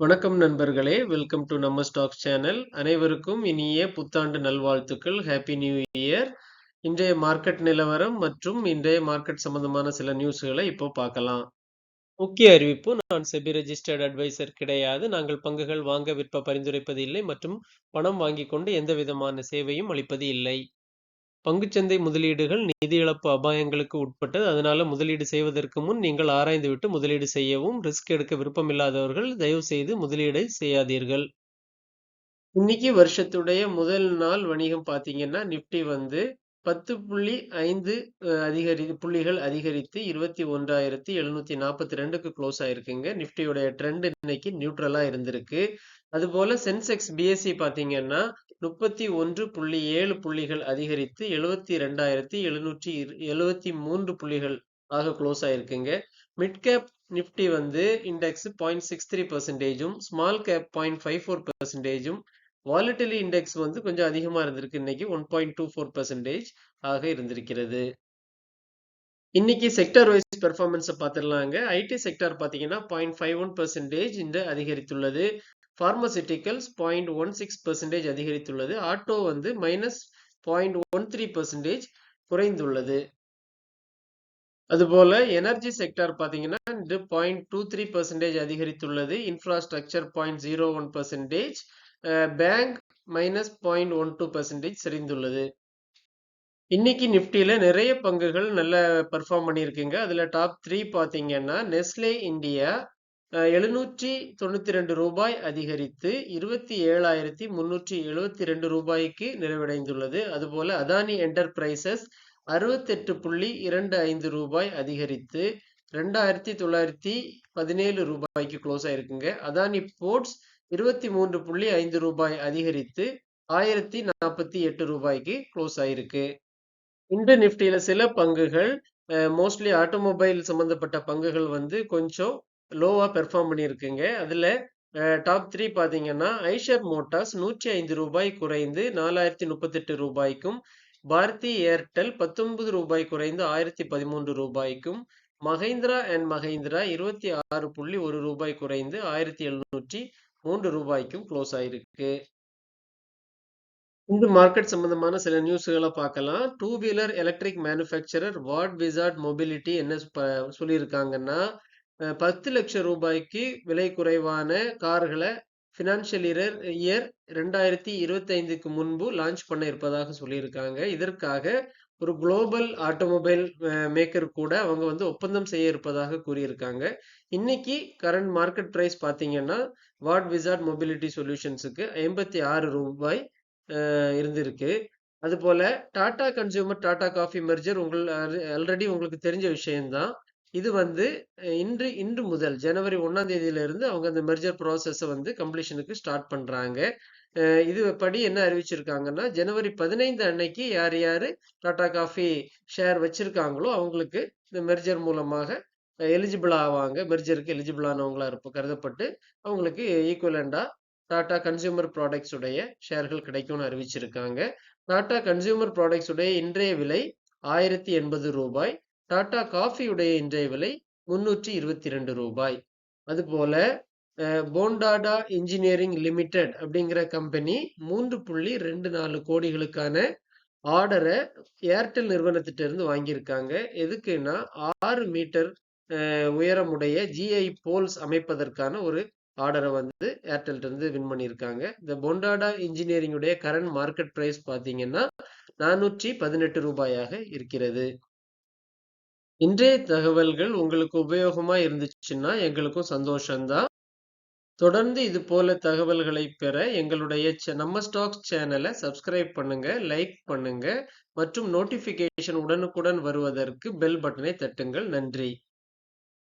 வணக்கம் நண்பர்களே welcome to நம்ம ஸ்டாக்ஸ் சேனல் அனைவருக்கும் இனிய புத்தாண்டு நல்வாழ்த்துக்கள். ஹாப்பி நியூ இயர் இன்றைய மார்க்கெட் நிலவரம் மற்றும் இன்றைய மார்க்கெட் சம்பந்தமான சில நியூஸ்களை இப்போ பார்க்கலாம். முக்கிய அறிவிப்பு நான் செபி ரெஜிஸ்டர்ட் அட்வைசர் கிடையாது. நாங்கள் பங்குகள் வாங்க விற்ப பரிந்துரைப்பது இல்லை மற்றும் பணம் வாங்கி கொண்டு எந்த விதமான சேவையும் அளிப்பது இல்லை. பங்குச்சந்தை முதலீடுகள் நிதி இழப்பு அபாயங்களுக்கு உட்பட்டது. அதனால முதலீடு செய்வதற்கு முன் நீங்கள் ஆராய்ந்துவிட்டு முதலீடு செய்யவும் ரிஸ்க் எடுக்க விருப்பமில்லாதவர்கள் தயவு செய்து முதலீடை செய்யாதீர்கள். இன்னைக்கு வருஷத்துடைய முதல் நாள் வணிகம் பார்த்தீங்கன்னா நிப்டி வந்து பத்து புள்ளி ஐந்து அதிகரி புள்ளிகள் அதிகரித்து இருபத்தி ஒன்றாயிரத்தி எழுநூத்தி நாற்பத்தி ரெண்டுக்கு க்ளோஸ் ஆயிருக்குங்க. நிப்டியோடைய ட்ரெண்ட் இன்னைக்கு நியூட்ரலா இருந்திருக்கு. அதுபோல சென்செக்ஸ் பிஎஸ்சி பாத்தீங்கன்னா முப்பத்தி ஒன்று புள்ளி ஏழு புள்ளிகள் அதிகரித்து எழுபத்தி ரெண்டாயிரத்தி எழுநூற்றி எழுபத்தி மூன்று புள்ளிகள் ஆக க்ளோஸ் ஆயிருக்குங்க. மிட் கேப் நிப்டி வந்து index point six three பர்சன்டேஜும் small cap point five four பர்சன்டேஜும் volatility index வந்து கொஞ்சம் அதிகமா இருந்திருக்கு. இன்னைக்கு one point two four percentage ஆக இருந்திருக்கிறது. இன்னைக்கு செக்டர் வைஸ் பெர்ஃபார்மன்ஸை பார்த்துடலாங்க. ஐடி செக்டர் பார்த்தீங்கன்னா பாயிண்ட் ஃபைவ் ஒன் பர்சன்டேஜ் இந்த அதிகரித்துள்ளது. Pharmaceuticals point one six percentage அதிகரித்துள்ளது. ஆட்டோ வந்து minus point one three percentage குறைந்துள்ளது. அதுபோல எனர்ஜி செக்டார் பார்த்தீங்கன்னா பாயிண்ட் டூ த்ரீ பர்சன்டேஜ் அதிகரித்துள்ளது. Infrastructure point zero one percentage bank minus point one two percentage சரிந்துள்ளது இன்னைக்கு நிப்டியில நிறைய பங்குகள் நல்ல பர்ஃபார்ம் பண்ணியிருக்குங்க. அதுல டாப் த்ரீ பார்த்தீங்கன்னா நெஸ்லே இந்தியா எழுநூற்றி தொண்ணூத்தி ரெண்டு ரூபாய் அதிகரித்து இருபத்தி ஏழாயிரத்தி முன்னூற்றி எழுபத்தி ரெண்டு ரூபாய்க்கு நிறைவடைந்துள்ளது. அதுபோல அதானி என்டர்பிரைசஸ் அறுபத்தெட்டு புள்ளி இரண்டு ஐந்து ரூபாய் அதிகரித்து ரெண்டாயிரத்தி தொள்ளாயிரத்தி பதினேழு ரூபாய்க்கு க்ளோஸ் ஆயிருக்குங்க. அதானி போர்ட்ஸ் இருபத்தி மூன்று புள்ளி ஐந்து ரூபாய் அதிகரித்து ஆயிரத்தி நாற்பத்தி எட்டு ரூபாய்க்கு க்ளோஸ் ஆயிருக்கு. இன்று நிஃப்டியில சில பங்குகள் மோஸ்ட்லி ஆட்டோமொபைல் சம்பந்தப்பட்ட பங்குகள் வந்து கொஞ்சம் லோவா பெர்ஃபார்ம் பண்ணியிருக்குங்க. அதுல டாப் த்ரீ பாத்தீங்கன்னா ஐஷர் மோட்டார்ஸ் நூற்றி ஐந்து ரூபாய் குறைந்து நாலாயிரத்தி முப்பத்தெட்டு ரூபாய்க்கும் பாரதி ஏர்டெல் பத்தொன்பது ரூபாய் குறைந்து ஆயிரத்தி பதிமூன்று ரூபாய்க்கும் மஹேந்திரா அண்ட் மஹேந்திரா இருபத்தி ஆறு புள்ளி ஒரு ரூபாய் குறைந்து ஆயிரத்தி எழுநூற்றி மூன்று ரூபாய்க்கும் க்ளோஸ் ஆயிருக்கு. இந்த மார்க்கெட் சம்பந்தமான சில நியூஸ்களை பார்க்கலாம். Two wheeler electric manufacturer Ward Wizard Mobility என்ன சொல்லியிருக்காங்கன்னா பத்து லட்சம் ரூபாய்க்கு விலை குறைவான கார்களை ஃபினான்ஷியல் இயர் இயர் ரெண்டாயிரத்தி இருபத்தைந்துக்கு முன்பு லான்ச் பண்ண இருப்பதாக சொல்லியிருக்காங்க. இதற்காக ஒரு குளோபல் ஆட்டோமொபைல் மேக்கர் கூட அவங்க வந்து ஒப்பந்தம் செய்ய இருப்பதாக கூறியிருக்காங்க. இன்னைக்கு கரண்ட் மார்க்கெட் ப்ரைஸ் பார்த்தீங்கன்னா வாட் விசார்ட் மொபிலிட்டி சொல்யூஷன்ஸுக்கு ஐம்பத்தி ஆறு ரூபாய் இருந்திருக்கு. அதுபோல Tata consumer Tata coffee merger உங்கள் ஆல்ரெடி உங்களுக்கு தெரிஞ்ச விஷயம்தான். இது வந்து இன்று இன்று முதல் ஜனவரி ஒன்றாம் தேதியிலிருந்து அவங்க அந்த மெர்ஜர் ப்ராசஸை வந்து கம்ப்ளீஷனுக்கு ஸ்டார்ட் பண்ணுறாங்க இது படி என்ன அறிவிச்சிருக்காங்கன்னா ஜனவரி பதினைந்து அன்னைக்கு யார் யார் டாடா காஃபி ஷேர் வச்சிருக்காங்களோ அவங்களுக்கு இந்த மெர்ஜர் மூலமாக எலிஜிபிள் ஆவாங்க. மெர்ஜருக்கு எலிஜிபிள் ஆனவங்களா இருப்ப கருதப்பட்டு அவங்களுக்கு ஈக்குவலண்டாக டாடா கன்சியூமர் ப்ராடக்ட்ஸ் உடைய ஷேர்கள் கிடைக்கும்னு அறிவிச்சிருக்காங்க. டாடா கன்சியூமர் ப்ராடக்ட்ஸ் உடைய இன்றைய விலை ஆயிரத்தி எண்பது ரூபாய். டாடா காஃபியுடைய இன்றைய விலை முன்னூற்றி இருபத்தி ரெண்டு ரூபாய். அதுபோல போண்டாடா இன்ஜினியரிங் லிமிடெட் அப்படிங்கிற கம்பெனி மூன்று புள்ளி ரெண்டு நாலு கோடிகளுக்கான ஆர்டரை ஏர்டெல் நிறுவனத்திட்ட இருந்து வாங்கியிருக்காங்க. எதுக்குன்னா ஆறு மீட்டர் உயரமுடைய ஜிஐ போல்ஸ் அமைப்பதற்கான ஒரு ஆர்டரை வந்து ஏர்டெல்ட்ட இருந்து வின் பண்ணியிருக்காங்க. இந்த பொண்டாடா இன்ஜினியரிங்குடைய கரண்ட் மார்க்கெட் ப்ரைஸ் பார்த்தீங்கன்னா நானூற்றி பதினெட்டு ரூபாயாக இருக்கிறது. இன்றைய தகவல்கள் உங்களுக்கு உபயோகமா இருந்துச்சுன்னா எங்களுக்கும் சந்தோஷம்தான். தொடர்ந்து இது போல தகவல்களை பெற எங்களுடைய நம்ம ஸ்டாக்ஸ் சேனலை சப்ஸ்கிரைப் பண்ணுங்க லைக் பண்ணுங்க மற்றும் நோட்டிபிகேஷன் உடனுக்குடன் வருவதற்கு பெல் பட்டனை தட்டுங்கள். நன்றி.